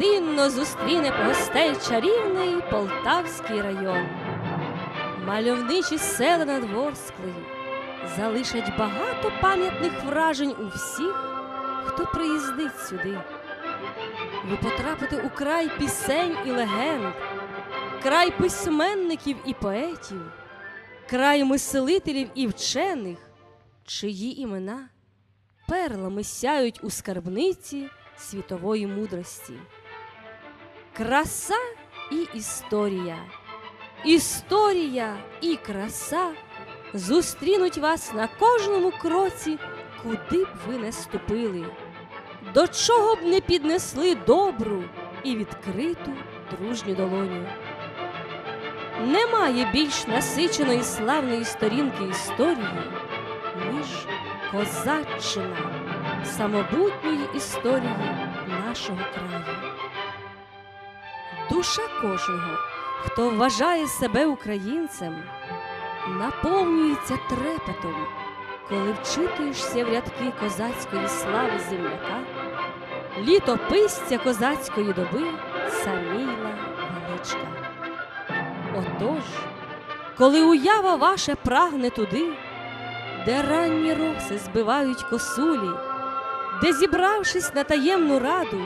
гостинно зустріне гостей чарівний Полтавський район. Мальовничі села над Ворсклею залишать багато пам'ятних вражень у всіх, хто приїздить сюди. Ви потрапите у край пісень і легенд, край письменників і поетів, край мислителів і вчених, чиї імена перлами сяють у скарбниці світової мудрості. Краса і історія, історія і краса зустрінуть вас на кожному кроці, куди б ви не ступили, до чого б не піднесли добру і відкриту дружню долоню. Немає більш насиченої славної сторінки історії, ніж козаччина самобутньої історії нашого краю. Душа кожного, хто вважає себе українцем, наповнюється трепетом, коли вчитуєшся в рядки козацької слави земляка, літописця козацької доби Саміла Величка. Отож, коли уява ваша прагне туди, де ранні роси збивають косулі, де, зібравшись на таємну раду,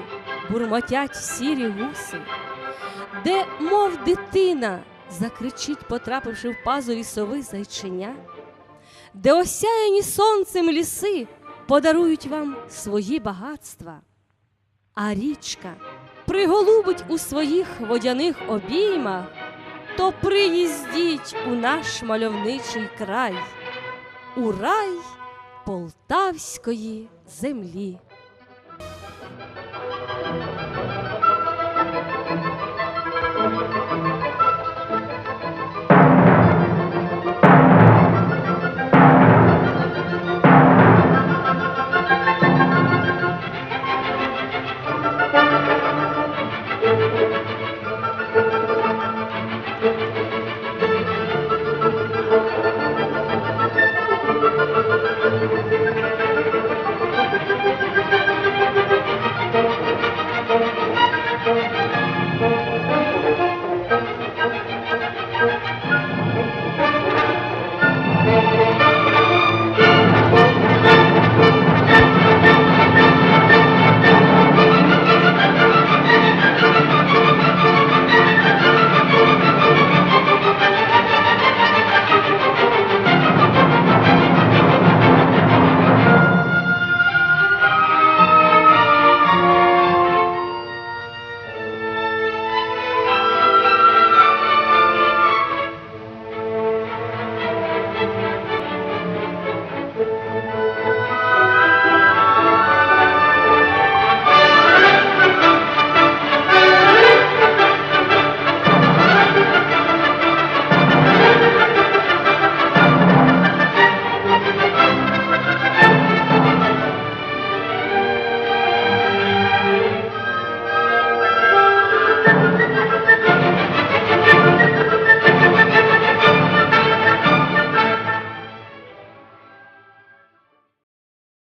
бурмотять сірі гуси, де, мов дитина, закричить, потрапивши в пазурі сови зайчиня, де осяяні сонцем ліси подарують вам свої багатства, а річка приголубить у своїх водяних обіймах, то приїздіть у наш мальовничий край, у рай полтавської землі.